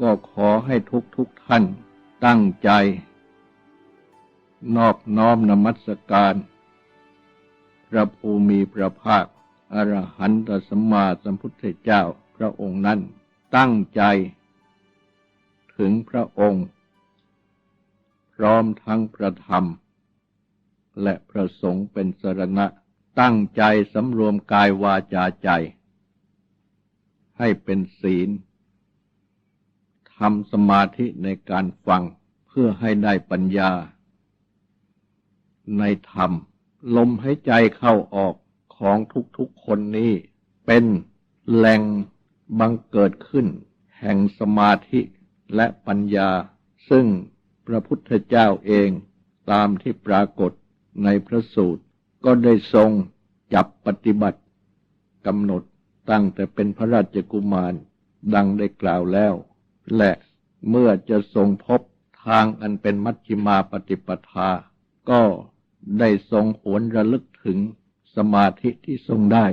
ก็ขอให้ทุกทุกท่านตั้งใจ นอบน้อมนมัสการ พระภูมิพระภาคอรหันตสัมมาสัมพุทธเจ้าพระองค์นั้นตั้งใจ ถึงพระองค์ พร้อมทั้งพระธรรม และพระสงฆ์เป็นสรณะตั้งใจสำรวมกายวาจาใจ ให้เป็นศีล ทำสมาธิในการฟังเพื่อให้ได้ปัญญา ในธรรม ลมหายใจเข้าออกของทุกๆคนนี้เป็นแหล่งบังเกิดขึ้น แห่งสมาธิและปัญญา ซึ่งพระพุทธเจ้าเองตามที่ปรากฏในพระสูตร ก็ได้ทรงจับปฏิบัติกำหนดตั้งแต่เป็นพระราชกุมารดังได้กล่าวแล้ว และเมื่อจะทรงพบทางอันเป็นมัชฌิมาปฏิปทา ก็ได้ทรงหวนระลึกถึงสมาธิที่ทรงได้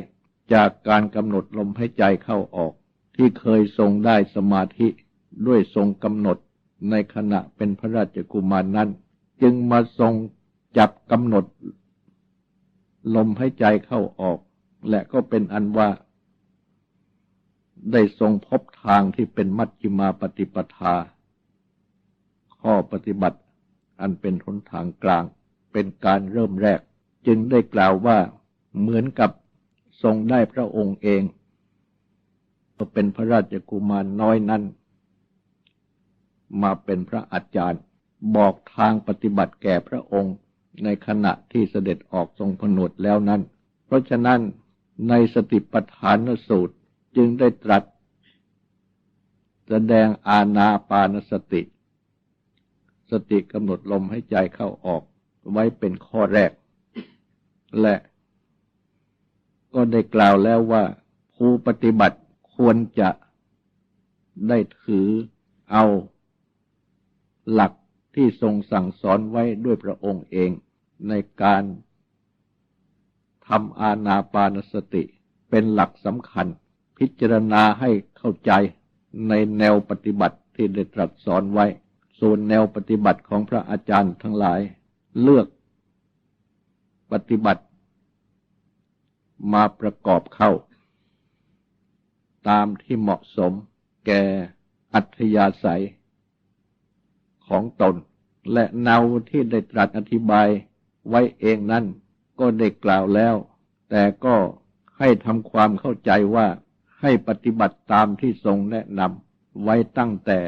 จากการกำหนดลมหายใจเข้าออก ที่เคยทรงได้สมาธิด้วยทรงกำหนดในขณะเป็นพระราชกุมารนั้น จึงมาทรงจับกำหนด ลมหายใจเข้าออก และก็เป็นอันว่า ได้ทรงพบทางที่เป็นมัชฌิมาปฏิปทา ข้อปฏิบัติอันเป็นหนทางกลาง เป็นการเริ่มแรก จึงได้กล่าวว่าเหมือนกับทรงได้พระองค์เองเป็นพระราชกุมารน้อยนั้น มาเป็นพระอาจารย์ บอกทางปฏิบัติแก่พระองค์ในขณะที่เสด็จออกทรงผนวดแล้วนั้น เพราะฉะนั้นในสติปัฏฐานสูตร จึงได้ตรัส แสดงอาณาปานสติ สติกำหนดลมให้ใจเข้าออกไว้เป็นข้อแรก และก็ได้กล่าวแล้วว่า ผู้ปฏิบัติควรจะได้ถือเอาหลักที่ทรงสั่งสอนไว้ด้วยพระองค์เองในการทำอาณาปานสติเป็นหลักสำคัญ พิจารณาให้เข้าใจในแนวปฏิบัติที่ได้ตรัสสอนไว้ ส่วนแนวปฏิบัติของพระอาจารย์ทั้งหลาย เลือกปฏิบัติมาประกอบเข้า ตามที่เหมาะสมแก่อัธยาศัยของตน และแนวที่ได้ตรัสอธิบายไว้เองนั้นก็ได้กล่าวแล้ว แต่ก็ให้ทำความเข้าใจว่า ให้ปฏิบัติตามที่ทรงแนะนำไว้ตั้งแต่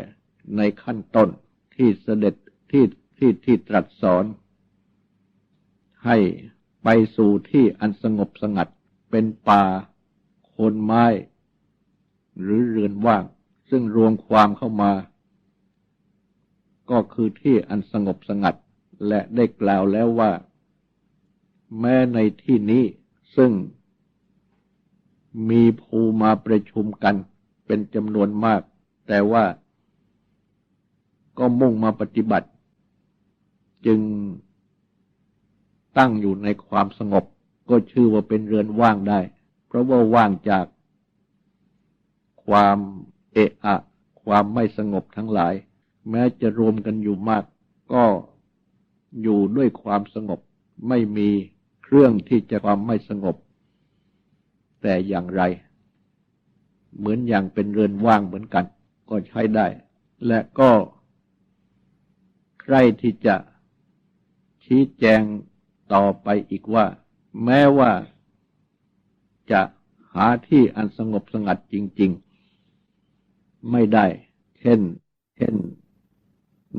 ในขั้นต้นที่เสด็จที่ที่ที่ตรัสสอน ให้ไปสู่ที่อันสงบสงัดเป็นป่าโคนไม้ หรือเรือนว่าง ซึ่งรวมความเข้ามา ก็คือที่อันสงบสงัด และได้กล่าวแล้วว่า แม้ในที่นี้ซึ่ง มีภูมาประชุมกันเป็นจำนวนมาก แต่ว่าก็มุ่งมาปฏิบัติ จึงตั้งอยู่ในความสงบ ก็ชื่อว่าเป็นเรือนว่างได้ เพราะว่าว่างจากความเอะอะ ความไม่สงบทั้งหลาย แม้จะรวมกันอยู่มาก ก็อยู่ด้วยความสงบ ไม่มีเครื่องที่จะความไม่สงบ แต่อย่างไร เหมือนอย่างเป็นเรือนว่างเหมือนกัน ก็ใช้ได้ และก็ใครที่จะชี้แจงต่อไปอีกว่า แม้ว่าจะหาที่อันสงบสงัดจริง ๆ ไม่ได้ เช่น เช่น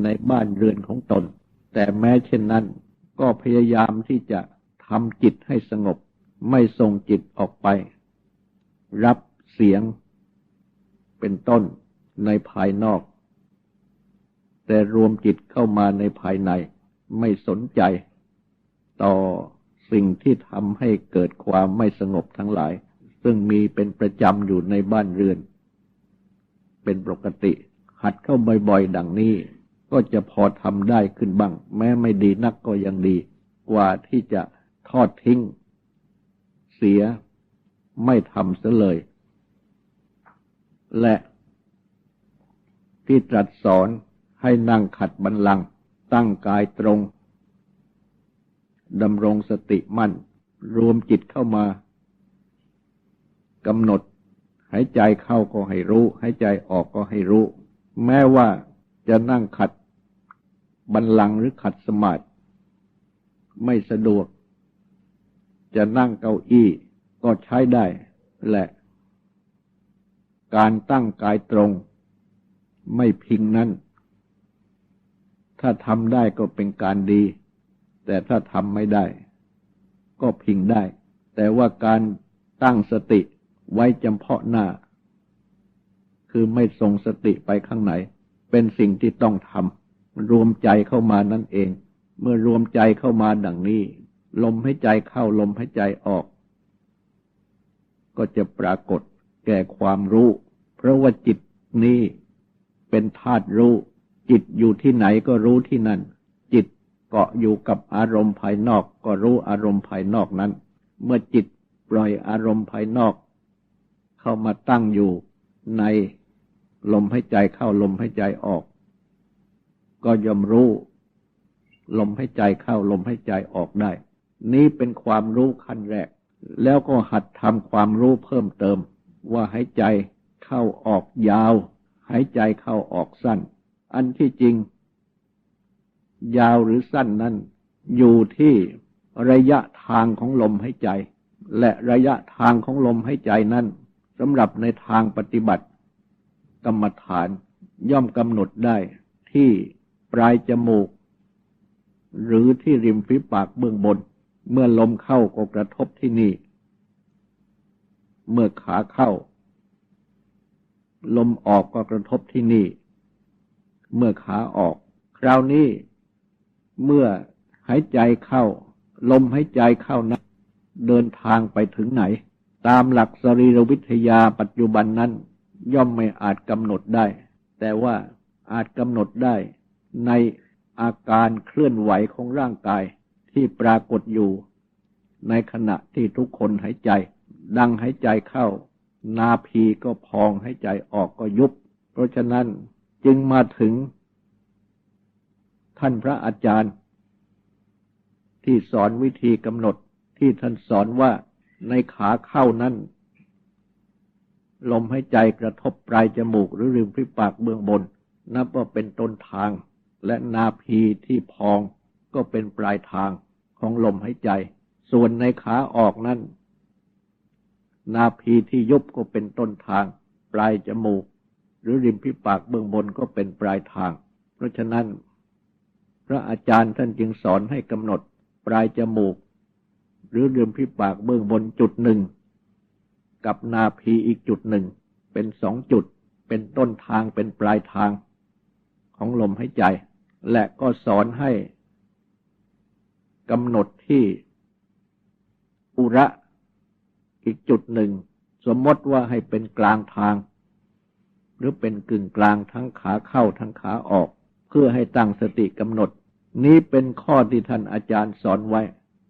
ในบ้านเรือนของตน แต่แม้เช่นนั้น ก็พยายามที่จะทำจิตให้สงบ ไม่ส่งจิตออกไป รับเสียงเป็นต้นในภายนอก แต่รวมจิตเข้ามาในภายในไม่สนใจ ต่อสิ่งที่ทำให้เกิดความไม่สงบทั้งหลาย ซึ่งมีเป็นประจำอยู่ในบ้านเรือน เป็นปกติ หัดเข้าบ่อยๆ ดังนี้ ก็จะพอทำได้ขึ้นบ้าง แม้ไม่ดีนักก็ยังดี กว่าที่จะทอดทิ้ง เสีย ไม่ทำเสียเลย และที่ตรัสสอนให้นั่งขัดบันลัง ตั้งกายตรงดำรงสติมั่น รวมจิตเข้ามากำหนดหายใจเข้าก็ให้รู้หายใจออกก็ให้รู้ แม้ว่าจะนั่งขัดบันลังหรือขัดสมาธิไม่สะดวก จะนั่งเก้าอี้ ก็ใช้ได้และ การตั้งกายตรง ไม่พิงนั้น ถ้าทำได้ก็เป็นการดี แต่ถ้าทำไม่ได้ ก็พิงได้ แต่ว่าการตั้งสติไว้จำเพาะหน้า คือไม่ส่งสติไปข้างไหน เป็นสิ่งที่ต้องทำรวมใจเข้ามานั่นเอง เมื่อรวมใจเข้ามาดังนี้ ลมให้ใจเข้าลมให้ใจออก ก็จะปรากฏแก่ความรู้ เพราะว่าจิตนี้เป็นธาตุรู้ จิตอยู่ที่ไหนก็รู้ที่นั่น จิตเกาะอยู่กับอารมณ์ภายนอกก็รู้อารมณ์ภายนอกนั้น เมื่อจิตปล่อยอารมณ์ภายนอก เข้ามาตั้งอยู่ในลมให้ใจเข้าลมให้ใจออก ก็ย่อมรู้ ลมให้ใจเข้าลมให้ใจออกได้ นี้เป็นความรู้ขั้นแรก แล้วก็หัดทำความรู้เพิ่มเติม ว่าหายใจเข้าออกยาว หายใจเข้าออกสั้น อันที่จริง ยาวหรือสั้นนั้น อยู่ที่ระยะทางของลมหายใจ และระยะทางของลมหายใจนั้นสำหรับในทางปฏิบัติ กรรมฐานย่อมกำหนดได้ที่ปลายจมูก หรือที่ริมฝีปากเบื้องบน เมื่อลมเข้าก็กระทบที่นี่ เมื่อขาเข้า ลมออกก็กระทบที่นี่ เมื่อขาออก คราวนี้ เมื่อหายใจเข้า ลมหายใจเข้านะเดินทางไปถึงไหน ตามหลักสรีรวิทยาปัจจุบันนั้น ย่อมไม่อาจกำหนดได้ แต่ว่าอาจกำหนดได้ในอาการเคลื่อนไหวของร่างกาย ที่ปรากฏอยู่ในขณะที่ทุกคนหายใจ ดังหายใจเข้า นาพีก็พองหายใจออกก็ยุบ เพราะฉะนั้นจึงมาถึง ท่านพระอาจารย์ ที่สอนวิธีกำหนดที่ท่านสอนว่าในขาเข้านั้นลมหายใจกระทบปลายจมูกหรือริมฝีปากเบื้องบน นับว่าเป็นต้นทางและนาพีที่พอง ก็เป็นปลายทางของลมหายใจ ส่วนในขาออกนั้น นาพีที่ยุบก็เป็นต้นทาง ปลายจมูก หรือริมพิปากเบื้องบนก็เป็นปลายทาง เพราะฉะนั้น พระอาจารย์ท่านจึงสอนให้กำหนดปลายจมูก หรือริมพิปากเบื้องบนจุดหนึ่ง กับนาพีอีกจุดหนึ่ง เป็นสองจุด เป็นต้นทางเป็นปลายทางของลมหายใจ และก็สอนให้ กำหนดที่อุระอีกจุดหนึ่ง สมมติว่าให้เป็นกลางทาง หรือเป็นกึ่งกลางทั้งขาเข้าทั้งขาออก เพื่อให้ตั้งสติกำหนด นี้เป็นข้อที่ท่านอาจารย์สอนไว้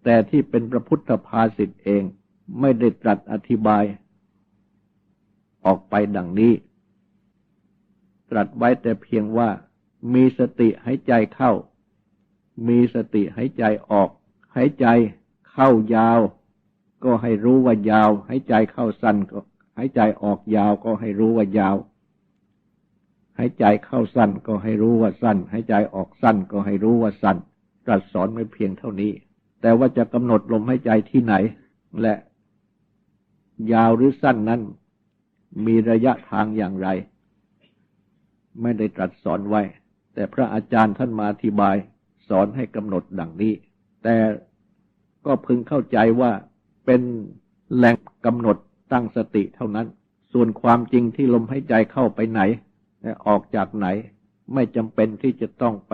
แต่ที่เป็นพระพุทธภาษิตเองไม่ได้ตรัสอธิบาย ออกไปดังนี้ ตรัสไว้แต่เพียงว่ามีสติให้ใจเข้า มีสติหายใจออกหายใจเข้ายาว ก็ให้รู้ว่ายาวหายใจเข้าสั้นก็หายใจออกยาวก็ให้รู้ว่ายาวหายใจเข้าสั้นก็ให้รู้ว่าสั้นหายใจออกสั้นก็ให้รู้ว่าสั้นตรัสสอนไม่เพียงเท่านี้ แต่ว่าจะกำหนดลมหายใจที่ไหน และ ยาวหรือสั้นนั้น มีระยะทางอย่างไร ไม่ได้ตรัสสอนไว้ แต่พระอาจารย์ท่านมาอธิบาย อนให้กำหนดดังนี้ แต่ก็พึงเข้าใจว่าเป็นแหล่งกำหนดตั้งสติเท่านั้น ส่วนความจริงที่ลมหายใจเข้าไปไหนและออกจากไหน ไม่จำเป็นที่จะต้องไป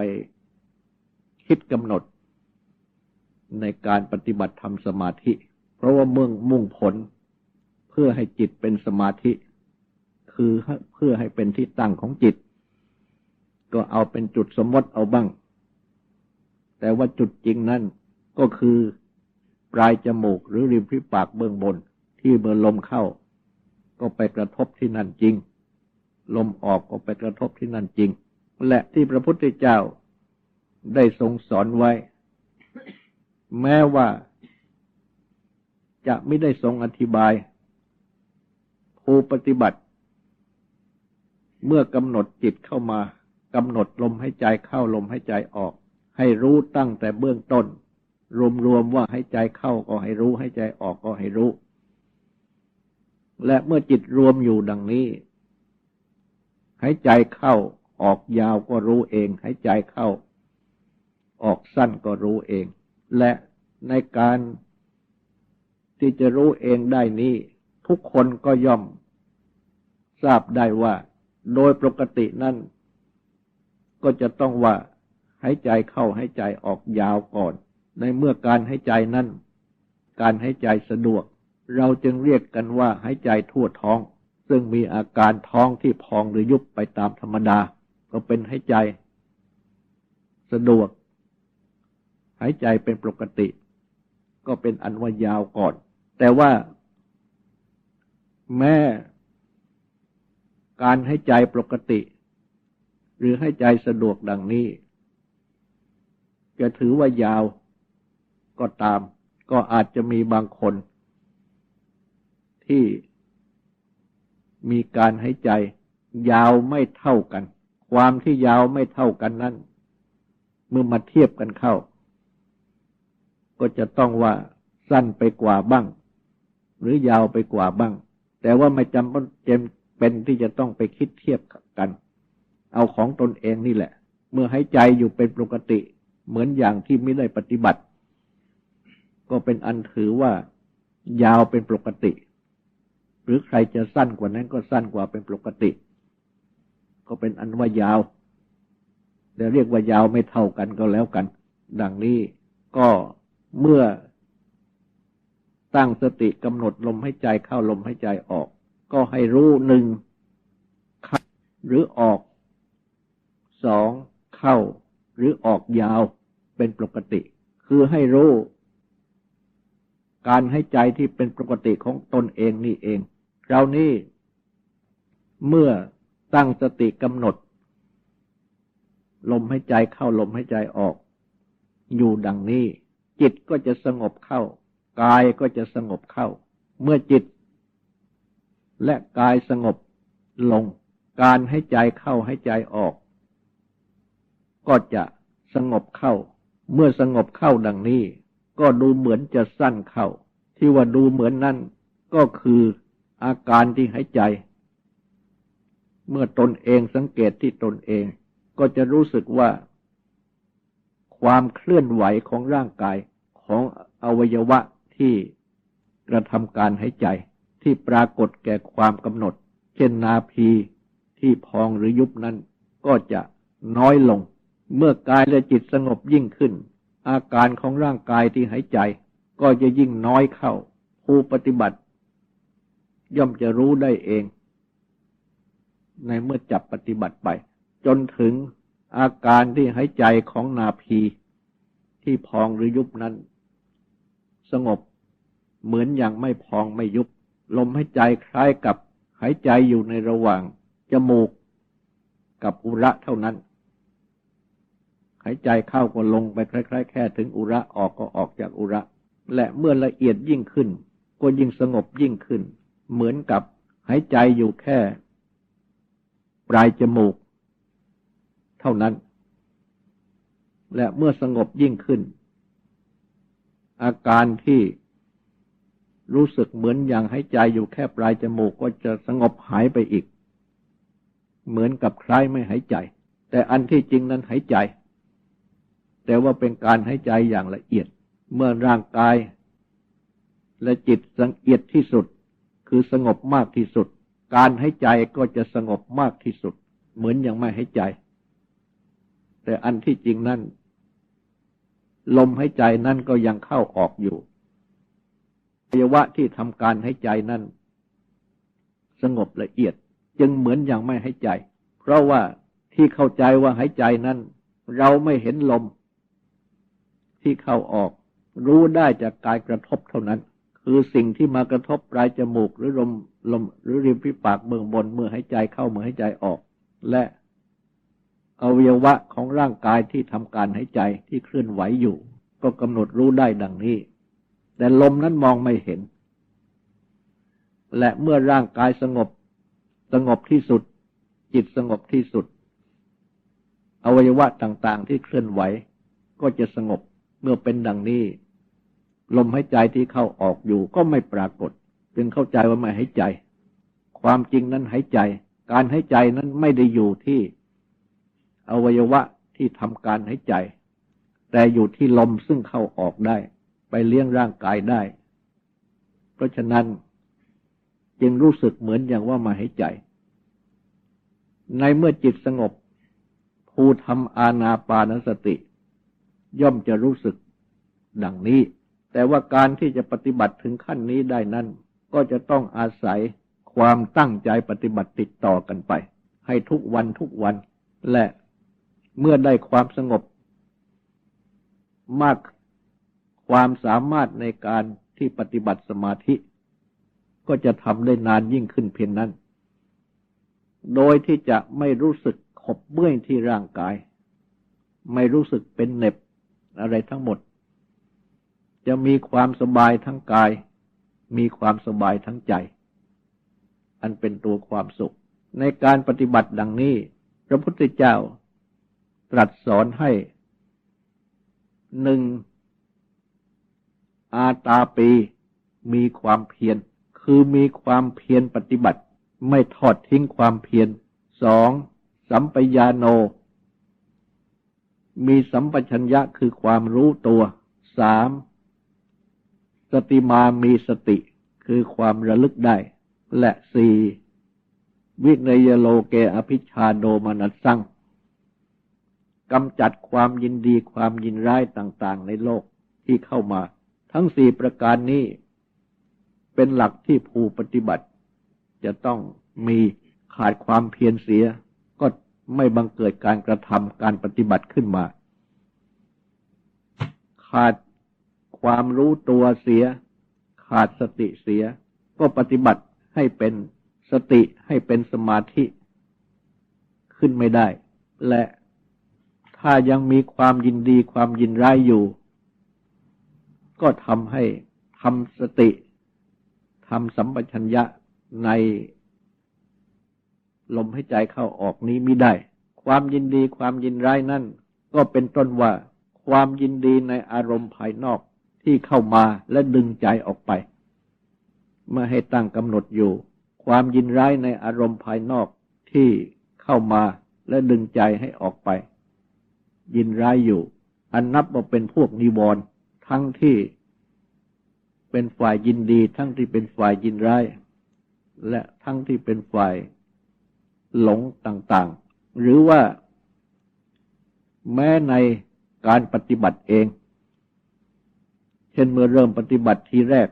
คิดกำหนด ในการปฏิบัติธรรมสมาธิ เพราะว่าเมื่อมุ่งผล เพื่อให้จิตเป็นสมาธิ คือเพื่อให้เป็นที่ตั้งของจิต ก็เอาเป็นจุดสมมติเอาบ้าง แต่ว่าจุดจริงนั่นก็คือปลายจมูกหรือริมฝีปากเบื้องบนที่เมื่อลมเข้า ก็ไปกระทบที่นั่นจริง ลมออกก็ไปกระทบที่นั่นจริง และที่พระพุทธเจ้าได้ทรงสอนไว้ แม้ว่าจะไม่ได้ทรงอธิบายผู้ปฏิบัติ เมื่อกำหนดจิตเข้ามากำหนดลมให้ใจเข้าลมให้ใจออก ให้รู้ตั้งแต่เบื้องต้น รวมๆว่าให้ใจเข้าก็ให้รู้ ให้ใจออกก็ให้รู้ และเมื่อจิตรวมอยู่ดังนี้ ให้ใจเข้าออกยาวก็รู้เอง ให้ใจเข้า ออกสั้นก็รู้เอง และในการที่จะรู้เองได้นี้ ทุกคนก็ย่อม ทราบได้ว่า โดยปกตินั้นก็จะต้องว่า ให้ใจเข้าให้ใจออกยาวก่อน ในเมื่อการให้ใจนั้นการให้ใจสะดวก เราจึงเรียกกันว่าให้ใจทั่วท้อง ซึ่งมีอาการท้องที่พองหรือยุบไปตามธรรมดา ก็เป็นให้ใจ สะดวก หายใจเป็นปกติ ก็เป็นอันว่ายาวก่อน แต่ว่า แม้การให้ใจปกติ หรือให้ใจสะดวกดังนี้ จะถือว่ายาวก็ตาม ก็อาจจะมีบางคน ที่มีการให้ใจ ยาวไม่เท่ากัน ความที่ยาวไม่เท่ากันนั้น เมื่อมาเทียบกันเข้า ก็จะต้องว่าสั้นไปกว่าบ้าง หรือยาวไปกว่าบ้าง แต่ว่าไม่จำเป็นเป็นที่จะต้องไปคิดเทียบกัน เอาของตนเองนี่แหละ เมื่อให้ใจอยู่เป็นปกติ เหมือนอย่างที่ไม่ได้ปฏิบัติ ก็เป็นอันถือว่ายาวเป็นปกติ หรือใครจะสั้นกว่านั้นก็สั้นกว่าเป็นปกติ ก็เป็นอันว่ายาวแต่เรียกว่ายาวไม่เท่ากันก็แล้วกัน ดังนี้ก็เมื่อตั้งสติกำหนดลมให้ใจเข้าลมให้ใจออก ก็ให้รู้หนึ่งเข้าหรือออกสองเข้าหรือออกยาว เป็นปกติ คือให้รู้การให้ใจที่เป็นปกติของตนเองนี่เองคราวนี้เมื่อตั้งสติกำหนด ลมให้ใจเข้าลมให้ใจออก อยู่ดังนี้ จิตก็จะสงบเข้า กายก็จะสงบเข้า เมื่อจิต และกายสงบลง การให้ใจเข้าให้ใจออก ก็จะสงบเข้า เมื่อสงบเข้าดังนี้ ก็ดูเหมือนจะสั้นเข้า ที่ว่าดูเหมือนนั่นก็คืออาการที่หายใจ เมื่อตนเองสังเกตที่ตนเอง ก็จะรู้สึกว่า ความเคลื่อนไหวของร่างกายของอวัยวะที่กระทำการหายใจที่ปรากฏแก่ความกำหนด เช่นนาพีที่พองหรือยุบนั้นก็จะน้อยลง เมื่อกายและจิตสงบยิ่งขึ้น อาการของร่างกายที่หายใจ ก็จะยิ่งน้อยเข้า ผู้ปฏิบัติ ย่อมจะรู้ได้เอง ในเมื่อจับปฏิบัติไป จนถึงอาการที่หายใจของนาพีที่พองหรือยุบนั้น สงบเหมือนอย่างไม่พองไม่ยุบ ลมหายใจคล้ายกับหายใจอยู่ในระหว่างจมูกกับอุระเท่านั้นายใจเข้าก็ลงไปคล้ายๆ แค่ถึงอุระออกก็ออกจากอุระ และเมื่อละเอียดยิ่งขึ้น ก็ยิ่งสงบยิ่งขึ้น เหมือนกับหายใจอยู่แค่ ปลายจมูก เท่านั้น และเมื่อสงบยิ่งขึ้น อาการที่รู้สึกเหมือนอย่างหายใจอยู่แค่ปลายจมูกก็จะสงบหายไปอีก เหมือนกับคล้ายไม่หายใจ แต่อันที่จริงนั้นหายใจ แต่ว่าเป็นการหายใจอย่างละเอียด เมื่อร่างกาย และจิตสังเอียดที่สุด คือสงบมากที่สุด การหายใจก็จะสงบมากที่สุด เหมือนอย่างไม่หายใจ แต่อันที่จริงนั่น ลมหายใจนั่นก็ยังเข้าออกอยู่อวัยวะที่ทำการหายใจนั่น สงบละเอียดจึงเหมือนอย่างไม่หายใจ เพราะว่าที่เข้าใจว่าหายใจนั้น เราไม่เห็นลม ที่เข้าออก รู้ได้จากกายกระทบเท่านั้น คือสิ่งที่มากระทบปลายจมูกหรือลมลมหรือริมฝีปากเบื้องบนเมื่อหายใจเข้าเมื่อหายใจออก และอวัยวะของร่างกายที่ทำการหายใจที่เคลื่อนไหวอยู่ ก็กำหนดรู้ได้ดังนี้ แต่ลมนั้นมองไม่เห็น และเมื่อร่างกายสงบสงบที่สุด จิตสงบที่สุด อวัยวะต่างๆที่เคลื่อนไหวก็จะสงบ เมื่อเป็นดังนี้ ลมหายใจที่เข้าออกอยู่ก็ไม่ปรากฏ จึงเข้าใจว่าไม่หายใจ ความจริงนั้นหายใจ การหายใจนั้นไม่ได้อยู่ที่อวัยวะที่ทำการหายใจ แต่อยู่ที่ลมซึ่งเข้าออกได้ ไปเลี้ยงร่างกายได้ เพราะฉะนั้นจึงรู้สึกเหมือนอย่างว่ามาหายใจ ในเมื่อจิตสงบ ผู้ทำอาณาปานสติ ย่อมจะรู้สึกดังนี้ แต่ว่าการที่จะปฏิบัติถึงขั้นนี้ได้นั้น ก็จะต้องอาศัยความตั้งใจปฏิบัติติดต่อกันไป ให้ทุกวันทุกวัน และเมื่อได้ความสงบ มากความสามารถในการที่ปฏิบัติสมาธิ ก็จะทำได้นานยิ่งขึ้นเพียงนั้น โดยที่จะไม่รู้สึกขบเมื่อยที่ร่างกาย ไม่รู้สึกเป็นเหน็บ อะไรทั้งหมด จะมีความสบายทั้งกาย มีความสบายทั้งใจ อันเป็นตัวความสุข ในการปฏิบัติดังนี้ พระพุทธเจ้าตรัสสอนให้หนึ่งอาตาปีมีความเพียรคือมีความเพียรปฏิบัติ ไม่ทอดทิ้งความเพียรสองสัมปยาโน มีสัมปชัญญะคือความรู้ตัวสามสติมามีสติคือความระลึกได้ และสี่วิเนยโลเกอภิชาโนมนัสสังกำจัดความยินดีความยินร้ายต่างๆ ในโลกที่เข้ามา ทั้งสี่ประการนี้ เป็นหลักที่ผู้ปฏิบัติ จะต้องมีขาดความเพียรเสีย ไม่บังเกิดการกระทำการปฏิบัติขึ้นมา ขาดความรู้ตัวเสีย ขาดสติเสีย ก็ปฏิบัติให้เป็นสติให้เป็นสมาธิขึ้นไม่ได้ และถ้ายังมีความยินดีความยินร้ายอยู่ ก็ทำให้ทำสติทำสัมปชัญญะใน ลมให้ใจเข้าออกนี้ไม่ได้ ความยินดีความยินร้ายนั่น ก็เป็นต้นว่า ความยินดีในอารมณ์ภายนอกที่เข้ามาและดึงใจออกไป เมื่อให้ตั้งกำหนดอยู่ ความยินร้ายในอารมณ์ภายนอกที่เข้ามาและดึงใจให้ออกไป ยินร้ายอยู่ อันนับว่าเป็นพวกนิวรณ์ทั้งที่เป็นฝ่ายยินดี ทั้งที่เป็นฝ่ายยินร้าย และทั้งที่เป็นฝ่าย หลงต่างๆ หรือว่าแม้ในการปฏิบัติเอง เช่นเมื่อเริ่มปฏิบัติทีแรก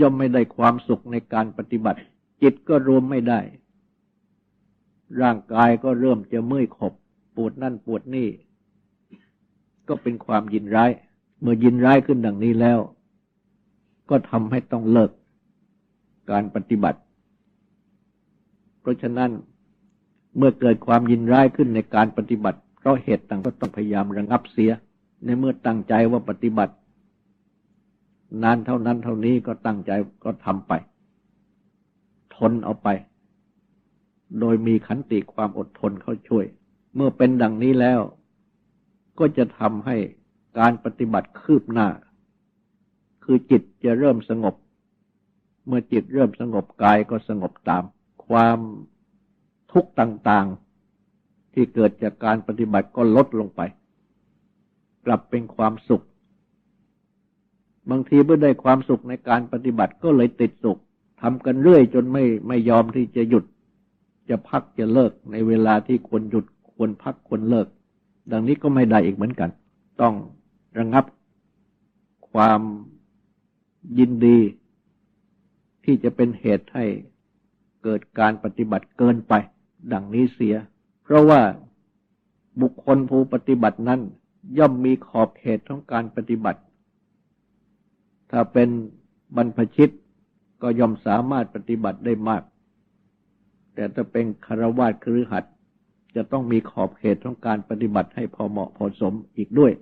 ย่อมไม่ได้ความสุขในการปฏิบัติ จิตก็รวมไม่ได้ ร่างกายก็เริ่มจะเมื่อยขบ ปวดนั่นปวดนี่ ก็เป็นความยินร้าย เมื่อยินร้ายขึ้นดังนี้แล้ว ก็ทำให้ต้องเลิกการปฏิบัติ เพราะฉะนั้น เมื่อเกิดความยินร้ายขึ้นในการปฏิบัติ เพราะเหตุต่างก็ต้องพยายามระงับเสีย ในเมื่อตั้งใจว่าปฏิบัติ นานเท่านั้นเท่านี้ก็ตั้งใจก็ทำไป ทนเอาไป โดยมีขันติความอดทนเข้าช่วย เมื่อเป็นดังนี้แล้ว ก็จะทำให้การปฏิบัติคืบหน้า คือจิตจะเริ่มสงบ เมื่อจิตเริ่มสงบกายก็สงบตาม ความ ทุกข์ต่างๆ ที่เกิดจากการปฏิบัติก็ลดลงไป กลับเป็นความสุข บางทีเมื่อได้ความสุขในการปฏิบัติก็เลยติดสุขทำกันเรื่อยจนไม่ไม่ยอมที่จะหยุด จะพักจะเลิกในเวลาที่ควรหยุดควรพักควรเลิก ดังนี้ก็ไม่ได้อีกเหมือนกัน ต้องระงับความยินดีที่จะเป็นเหตุให้เกิดการปฏิบัติเกินไป ดังนี้เสีย เพราะว่าบุคคลผู้ปฏิบัตินั้น ย่อมมีขอบเขตของการปฏิบัติ ถ้าเป็นบรรพชิตก็ย่อมสามารถปฏิบัติได้มาก แต่ถ้าเป็นคารวาสครือหัดจะต้องมีขอบเขตของการปฏิบัติให้พอเหมาะพอสมอีกด้วย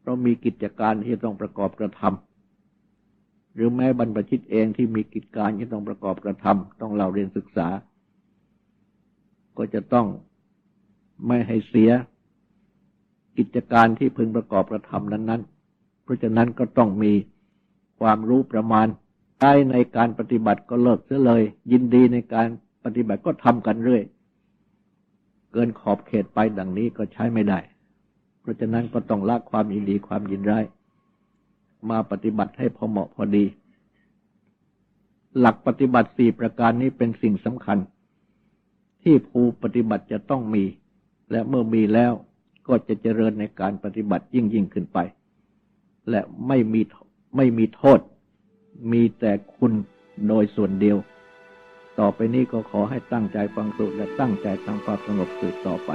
เพราะมีกิจการที่ต้องประกอบกระทำหรือแม้บรรพชิตเองที่มีกิจการที่ต้องประกอบกระทำต้องเราเรียนศึกษา ก็จะต้องไม่ให้เสียกิจการที่พึงประกอบกระทำนั้น ๆ เพราะฉะนั้นก็ต้องมีความรู้ประมาณได้ในการปฏิบัติก็เลิกเสียเลย ยินดีในการปฏิบัติก็ทำกันเรื่อย เกินขอบเขตไปดังนี้ก็ใช้ไม่ได้ เพราะฉะนั้นก็ต้องละความยินดีความยินร้ายมาปฏิบัติให้พอเหมาะพอดี หลักปฏิบัติสี่ประการนี้เป็นสิ่งสำคัญ ที่ผู้ปฏิบัติจะต้องมี และเมื่อมีแล้วก็จะเจริญในการปฏิบัติยิ่งยิ่งขึ้นไป และไม่มีไม่มีโทษ มีแต่คุณโดยส่วนเดียว ต่อไปนี้ก็ขอให้ตั้งใจฟังสูตรและตั้งใจทำความสงบสืบต่อไป